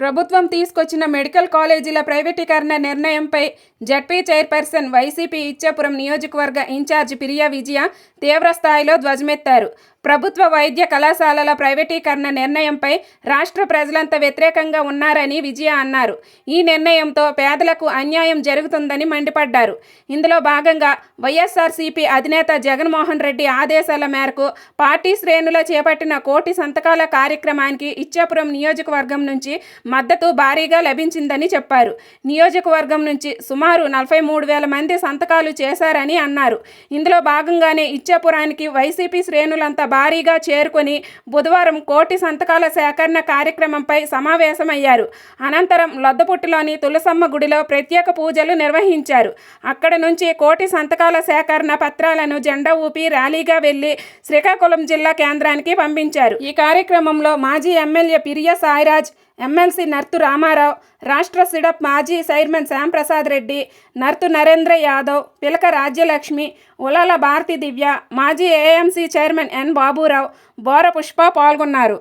ప్రభుత్వం తీసుకొచ్చిన మెడికల్ కాలేజీల ప్రైవేటీకరణ నిర్ణయంపై జడ్పీ చైర్పర్సన్ వైసీపీ ఇచ్చాపురం నియోజకవర్గ ఇన్ఛార్జ్ పిరియా విజయ తీవ్రస్థాయిలో ధ్వజమెత్తారు. ప్రభుత్వ వైద్య కళాశాలల ప్రైవేటీకరణ నిర్ణయంపై రాష్ట్ర ప్రజలంతా వ్యతిరేకంగా ఉన్నారని విజయ అన్నారు. ఈ నిర్ణయంతో పేదలకు అన్యాయం జరుగుతుందని మండిపడ్డారు. ఇందులో భాగంగా వైఎస్ఆర్సీపీ అధినేత జగన్మోహన్ రెడ్డి ఆదేశాల మేరకు పార్టీ శ్రేణుల చేపట్టిన కోటి సంతకాల కార్యక్రమానికి ఇచ్చాపురం నియోజకవర్గం నుంచి మద్దతు భారీగా లభించిందని చెప్పారు. నియోజకవర్గం నుంచి సుమారు నలభై మూడు వేల మంది సంతకాలు చేశారని అన్నారు. ఇందులో భాగంగానే ఇచ్చాపురానికి వైసీపీ శ్రేణులంతా భారీగా చేరుకొని బుధవారం కోటి సంతకాల సేకరణ కార్యక్రమంపై సమావేశమయ్యారు. అనంతరం లొద్దపుట్టులోని తులసమ్మ గుడిలో ప్రత్యేక పూజలు నిర్వహించారు. అక్కడ నుంచి కోటి సంతకాల సేకరణ పత్రాలను జెండా ఊపి ర్యాలీగా వెళ్ళి శ్రీకాకుళం జిల్లా కేంద్రానికి పంపించారు. ఈ కార్యక్రమంలో మాజీ ఎమ్మెల్యే పిరియా సాయిరాజ్ ఎమ్మెల్సీ నర్తు రామారావు రాష్ట్ర సిడప్ మాజీ చైర్మన్ శ్యాంప్రసాద్ రెడ్డి నర్తు నరేంద్ర యాదవ్ పిలక రాజ్యలక్ష్మి ఉలాల భారతి దివ్య మాజీ ఏఎంసీ చైర్మన్ ఎన్ బాబురావు బోర పుష్ప పాల్గొన్నారు.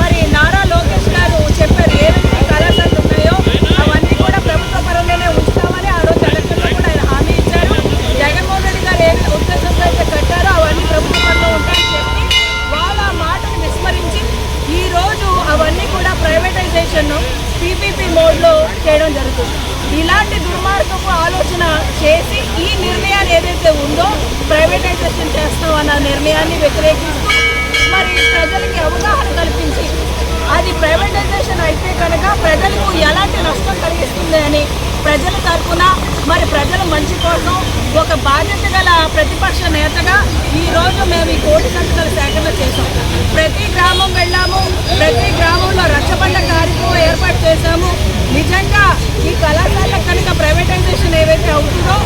మరి నారా లోకేష్ ప్రైవేటైజేషన్ను ప్రైవేటైజేషన్ పీపీపీ మోడ్లో చేయడం జరుగుతుంది. ఇలాంటి దుర్మార్గపు ఆలోచన చేసి ఈ నిర్ణయాన్ని ఏదైతే ఉందో ప్రైవేటైజేషన్ చేస్తామన్న నిర్ణయాన్ని వ్యతిరేకిస్తూ మరి ప్రజలకి అవగాహన కల్పించి అది ప్రైవేటైజేషన్ అయితే కనుక ప్రజలకు ఎలాంటి నష్టం కలిగిస్తుంది అని ప్రజల తరఫున మరి ప్రజల మంచి కోసం ఒక బాధ్యత గల ప్రతిపక్ష నేతగా ఈ రోజు మేము ఈ కోటి సంతకాల సేకరణ చేశాం. కనుక ప్రైవేటైజేషన్ ఏవైతే అవుతుందో